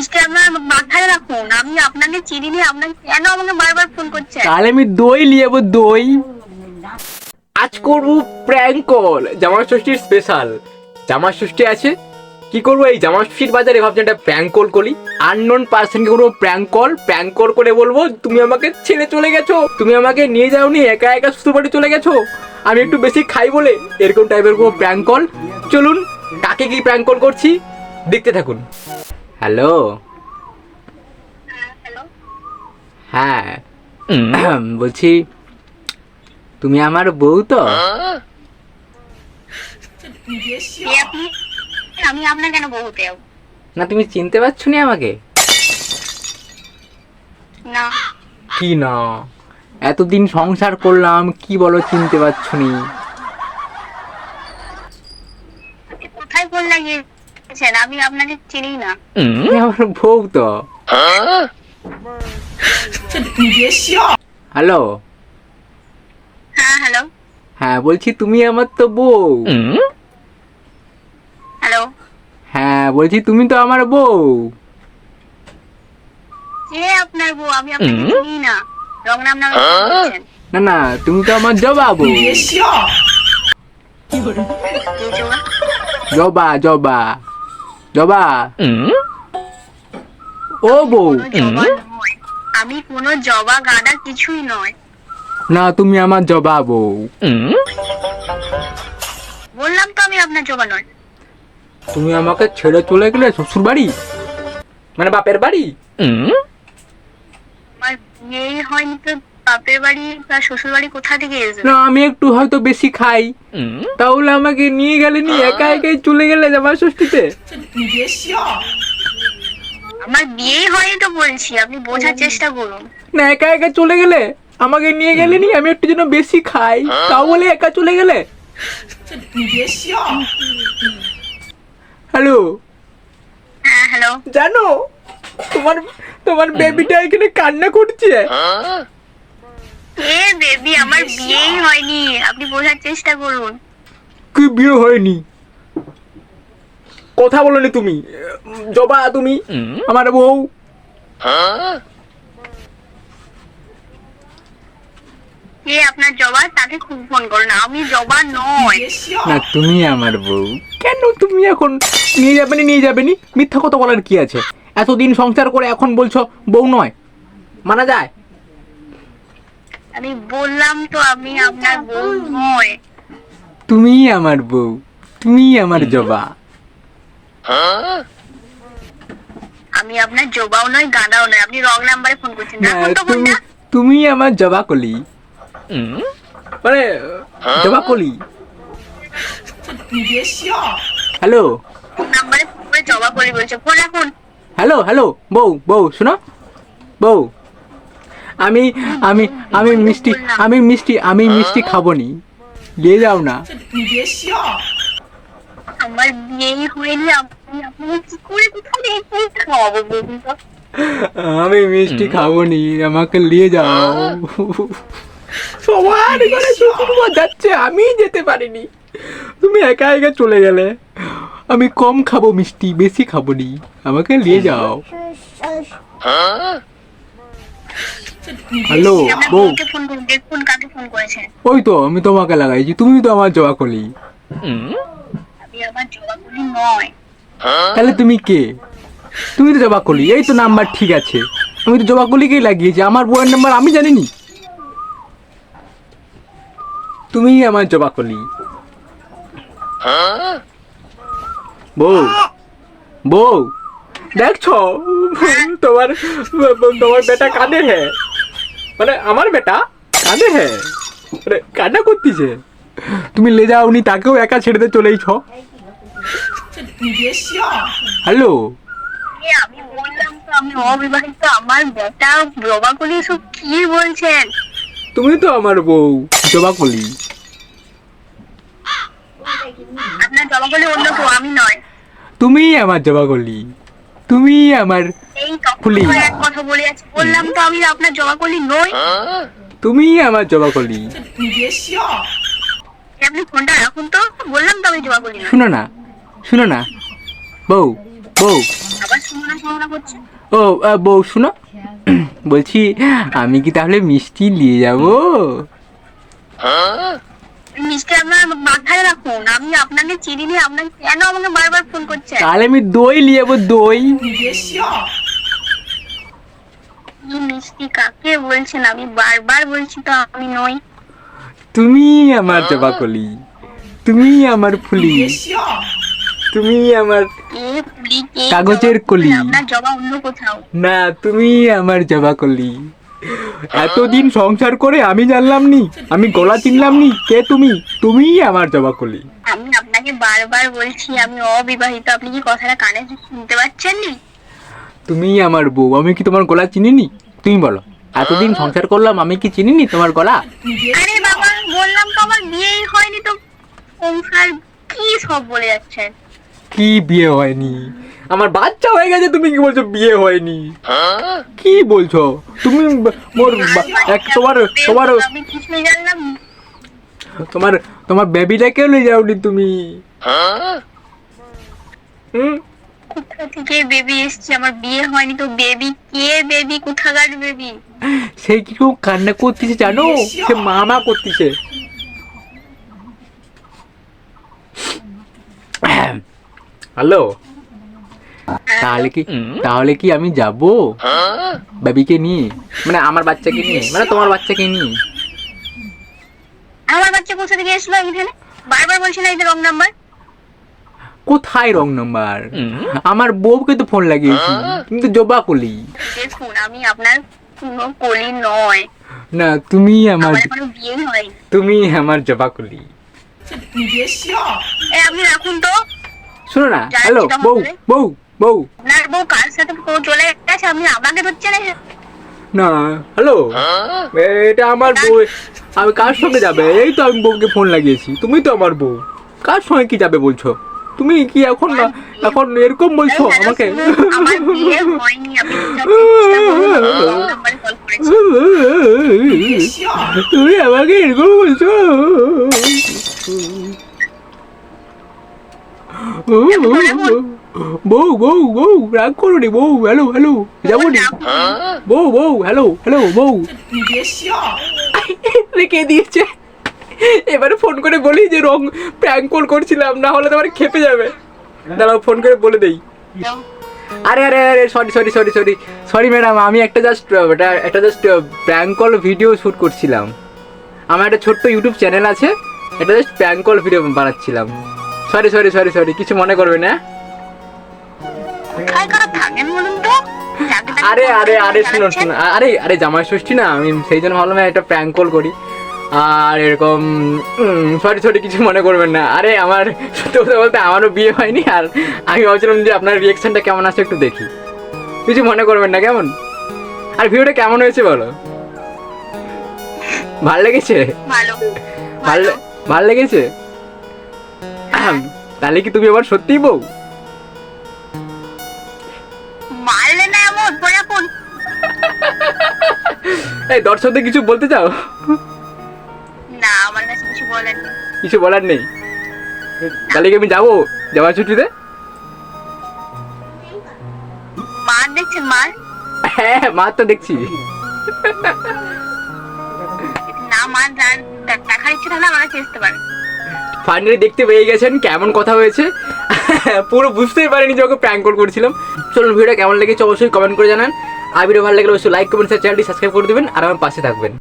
আপনার মাথায় রাখুন। আমি আপনাকে চিনি নি কেন আমাকে বারবার ফোন করছেন? তাহলে আমি দই নিয়ে দই। আজ প্র্যাঙ্ক কল জামা ষষ্ঠীর স্পেশাল জামা ষষ্ঠী আছে? কি করব এই জামা ষষ্ঠীর বাজারে ভাবছি একটা প্র্যাঙ্ক কল করি। আননোন পার্সনকে করব প্র্যাঙ্ক কল প্র্যাঙ্ক কল করে বলব, তুমি আমাকে ছেড়ে চলে গেছো, তুমি আমাকে নিয়ে যাওনি, একা একা শ্বশুর বাড়ি চলে গেছো। আমি একটু বেশি খাই বলে এরকম টাইপের কোনো প্র্যাঙ্ক কল চলুন, কাকে কি প্র্যাঙ্ক কল করছি? দেখতে থাকুন। হ্যালো? হ্যালো। হ্যাঁ। বলছি তুমি আমার বউ তো? আমি আপনার কেন বলতে যাব? না তুমি চিনতে পারছ না আমাকে? না। কি না? এতদিন সংসার করলাম কি বলো চিনতে পারছ নি আপনি কোথায় ফোন লাগিয়েছেন আমি আপনাকে চিনি না। আমার বউ তো। হ্যালো? হ্যাঁ হ্যালো। হ্যাঁ বলছি তুমি আমার তো বউ। হ্যালো। হ্যাঁ বলছি তুমি তো আমার বউ। কে আপনার বউ? আমি আপনাকে চিনি না। রং নাম নামে না না তুমি তো আমার জবা বউ। জবা জবা। জবা। ও বউ। আমি কোনো জবা গাদা কিছুই নয়। না তুমি আমার জবা বউ। বললাম তো আমি আপনার জবা নয়। তুমি আমাকে ছেড়ে চলে গেলে শ্বশুর বাড়ি? মানে বাপের বাড়ি? বিয়ে হয়নি তো বাপের বাড়ি বা শ্বশুর বাড়ি কোথা থেকে এসে না আমি একটু হয়তো বেশি খাই। তাহলে আমাকে নিয়ে গেলে নি? একা একাই চলে গেলে জামা ষষ্ঠীতে? আমার বিয়ে হয়নি তো বলছি আপনি বোঝার চেষ্টা করুন। না একা একা চলে গেলে? আমাকে নিয়ে গেলে নি? আমি একটু যেন বেশি খাই। তাও বলে একা চলে গেলে? হ্যালো? হ্যাঁ হ্যালো। জানো তোমার তোমার বেবিটা এখানে কান্না করছে। এ বেবি আমার বিয়েই হয়নি। আপনি বোঝার চেষ্টা করুন। কি বিয়ে হয়নি? কথা বলনি তুমি। জবা তুমি? আমার বউ? কে আপনার জবা তাকে খুব ফোন করুন। আমি জবা নয়। না তুমি আমার বউ। কেন তুমি এখন নিয়ে যাবে নি নিয়ে যাবে নি মিথ্যা কথা বলার কি আছে? এতদিন সংসার করে এখন বলছো বউ নয়। মানা যায়? আমি বললাম তো আমি আপনার বউ নয়। তুমি আমার বউ তুমি আমার জবা। আমি আপনার জবাও নয় গাঁদাও নয়। আপনি রং নাম্বারে ফোন করছেন। না, তুমি তুমি আমার জবা কলি। মানে জবা কলি। হ্যালো। নাম্বারে ফোন করে জবা করি বলছে। ফোন রাখুন। Hello hello. বউ বউ শোনো। বউ। আমি আমি আমি মিষ্টি আমি মিষ্টি আমি মিষ্টি খাব নি নিয়ে যাও না। আমার বিয়েই হয়নি আপনি আপনাকে কি করে কোথাও খাওয়াবো বলুন তো? আমি মিষ্টি খাব নি আমাকে নিয়ে যাও। সবার ঘরে শুক্রবার যাচ্ছে আমি যেতে পারিনি। তুমি একা একা চলে গেলে। আমি কম খাব মিষ্টি বেশি খাব নি আমাকে নিয়ে যাও। হ্যালো বউ। ফোন দেখুন কাকে ফোন করেছেন ওই তো আমি তোমাকে লাগাইছি তুমি তো আমার জবা কলি। আমি আমার জবা করি নয়। তাহলে তুমি কে? তুমি তো জবা কলি এই তো নাম্বার ঠিক আছে। আমি তো জবা কলিকেই লাগিয়েছি আমার বউয়ের নাম্বার আমি জানিনি। তুমিই আমার জবা কলি। বউ বউ দেখছ? তোমার তোমার বেটা কাঁদে হে। মানে আমার বেটা কাঁদে হে মানে কান্না করতেছে। তুমি লে যাও উনি তাকেও একা ছেড়ে দিয়ে চলেইছ হ্যালো? আমি বললাম তো আমি অবিবাহিত আমার বেটা জবা সব কি বলছেন? তুমি তো আমার বউ জবা কলি। আপনার জবা কলি অন্য কেউ আমি নয়। তুমি আমার জবা কলি। তুমি আমার কুলি। এক কথা বলে আছে বললাম তো আমি আপনার জবা কলি নই। তুমি আমার জবা কলি। আপনি ফোনটা রাখুন তো। বললাম তো আমি জবা কলি শুনো না শুনো না। বউ বউ। আবার শুনো শুনো করছে। ও বউ শোনো। বলছি আমি কি তাহলে মিষ্টি নিয়ে যাব? মিষ্টি আপনার মাথায় রাখুন। আমি আপনাকে চিনি আপনাকে কেন আমাকে বারবার ফোন করছেন? তাহলে আমি দই নিয়ে যাব দই মিষ্টি কাকে বলছেন? আমি বারবার বলছি তো আমি নই। তুমি আমার জবা কলি তুমি আমার ফুলি তুমি আমার কে পুলি কে কাগজের কলি। আপনার জবা অন্য কোথাও। না তুমি আমার জবা কলি। এতদিন সংসার করে আমি জানলাম নি আমি গলা চিনলাম নি কে তুমি? তুমি আমার জবা কলি। আমি আপনাকে বারবার বলছি আমি অবিবাহিত আপনি কি কথাটা কানে শুনতে পাচ্ছেন নি তুমি আমার বউ আমি কি তোমার গলা চিনিনি? তুমি বলো এতদিন সংসার করলাম আমি কি চিনিনি তোমার গলা? আরে বাবা বললাম তো আমার বিয়েই হয়নি তো সংসার কি সব বলে যাচ্ছেন? কি বিয়ে হয়নি? আমার বাচ্চা হয়ে গেছে তুমি কি বলছো বিয়ে হয়নি? কি বলছো? তুমি মোর এক তোমার তোমার। তোমার তোমার বেবিটাকেও নিয়ে যাওনি তুমি? হুম? থেকে বেবি এসছে? আমার বিয়ে হয়নি তো বেবি কে বেবি? কোথাকার বেবি? সেই কি কান্না করতেছে জানো? সে মামা করতেছে। হ্যালো? তাহলে কি তাহলে কি আমি যাব? বেবিকে নিয়ে? মানে আমার বাচ্চাকে নিয়ে? মানে তোমার বাচ্চাকে নিয়ে? আমার বাচ্চা কোথা থেকে এসলো এখানে? বারবার বলছি না এটা রং নাম্বার। কোথায় রং নাম্বার? আমার বউকে তো ফোন লাগিয়েছি কিন্তু জবা কলি। দেখুন আমি আপনার কোনো কলি নয়। না তুমি আমার তুমি আমার জবা কলি। এ আপনি রাখুন তো। শোনো না হ্যালো। বউ বউ বউ। আপনার বউ কার সাথে ও চলে গেছে? আমি আমাকে ধরছেন? এ? না হ্যালো এটা আমার বউ। আমি কার সঙ্গে যাবে? এই তো আমি বউকে ফোন লাগিয়েছি। তুমি তো আমার বউ। কার সঙ্গে কি যাবে বলছো? তুমি কি এখন না এখন এরকম বলছো আমাকে? তুমি আমাকে এরকম বলছো? বউ বউ বউ, রাগ করো বউ হ্যালো হ্যালো যাব বউ বউ হ্যালো হ্যালো বউ। রেখে দিয়েছে? এবারে ফোন করে বলি যে রং প্র্যাঙ্ক কল করছিলাম, না হলে তোমার খেপে যাবে। দাঁড়াও ফোন করে বলে দেই। আরে আরে আরে sorry sorry sorry sorry sorry madam আমি একটা জাস্ট একটা just prank call video shoot করছিলাম। আমার একটা ছোট্ট ইউটিউব চ্যানেল আছে, এটা জাস্ট প্র্যাঙ্ক কল ভিডিও বানাচ্ছিলাম। সরি সরি সরি সরি কিছু মনে করবে না। আরে আরে আরে শুনুন? শুনুন আরে আরে জামাই ষষ্ঠী না আমি সেই জন্য ভাবলাম একটা প্র্যাঙ্ক কল করি। আর এরকম সরি সরি কিছু মনে করবেন না। আরে আমার সত্যি কথা বলতে আমারও বিয়ে হয়নি আর আমি ভাবছিলাম যে আপনার রিয়েকশনটা কেমন আছে একটু দেখি। কিছু মনে করবেন না কেমন? আর ভিডিওটা কেমন হয়েছে বলো? ভালো লেগেছে? ভালো ভালো। ভালো লেগেছে? তাহলে কি তুমি আবার সত্যিই বউ? মারলে না এমন পরে এখন এই দর্শকদের কিছু বলতে চাও? না আমার কাছে কিছু বলেন নেই। কিছু বলার নেই? তাহলে কি আমি যাব? যাওয়ার ছুটিতে? মার দেখছেন মার। হ্যাঁ মার তো দেখছি। না মার দেখার ইচ্ছে তাহলে আমার কাছে আসতে পারেন ফাইনালি দেখতে পেয়ে গেছেন কেমন কথা হয়েছে। পুরো বুঝতেই পারিনি যে ওকে প্র্যাঙ্ক কল করছিলাম। চলুন ভিডিওটা কেমন লেগেছে অবশ্যই কমেন্ট করে জানান। আর ভিডিও ভালো লাগলে অবশ্যই লাইক কমেন্ট চ্যানেলটি সাবস্ক্রাইব করে দেবেন আর আমার পাশে থাকবেন।